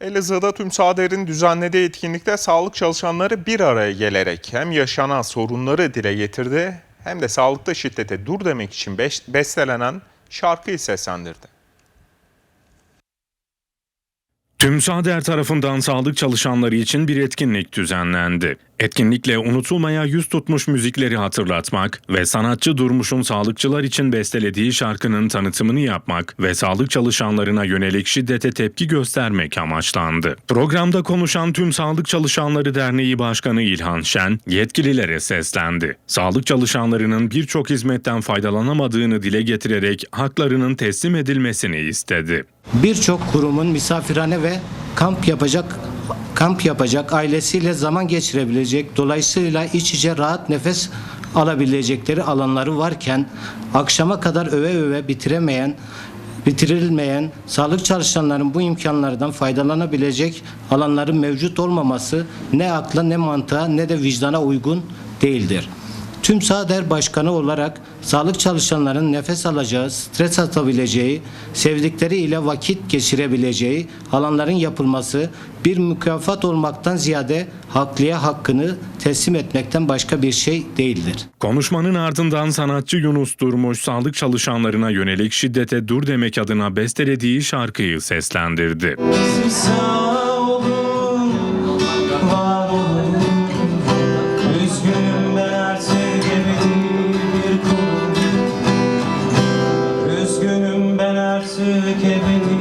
Elazığ'da tüm Sader'in düzenlediği etkinlikte sağlık çalışanları bir araya gelerek hem yaşanan sorunları dile getirdi hem de sağlıkta şiddete dur demek için bestelenen şarkıyı seslendirdi. Tüm Sader tarafından sağlık çalışanları için bir etkinlik düzenlendi. Etkinlikle unutulmaya yüz tutmuş müzikleri hatırlatmak ve sanatçı Durmuş'un sağlıkçılar için bestelediği şarkının tanıtımını yapmak ve sağlık çalışanlarına yönelik şiddete tepki göstermek amaçlandı. Programda konuşan Tüm Sağlık Çalışanları Derneği Başkanı İlhan Şen yetkililere seslendi. Sağlık çalışanlarının birçok hizmetten faydalanamadığını dile getirerek haklarının teslim edilmesini istedi. birçok kurumun misafirhane ve kamp yapacak kamp yapacak ailesiyle zaman geçirebilecek dolayısıyla iç içe rahat nefes alabilecekleri alanları varken akşama kadar öve öve bitiremeyen bitirilmeyen sağlık çalışanların bu imkanlardan faydalanabilecek alanların mevcut olmaması ne akla ne mantığa ne de vicdana uygun değildir. Tüm TÜMSADER Başkanı olarak sağlık çalışanların nefes alacağı, stres atabileceği, sevdikleri ile vakit geçirebileceği alanların yapılması bir mükafat olmaktan ziyade haklıya hakkını teslim etmekten başka bir şey değildir. Konuşmanın ardından sanatçı Yunus Durmuş sağlık çalışanlarına yönelik şiddete dur demek adına bestelediği şarkıyı seslendirdi. Olun, var olun, üzgünüm ben artık. artık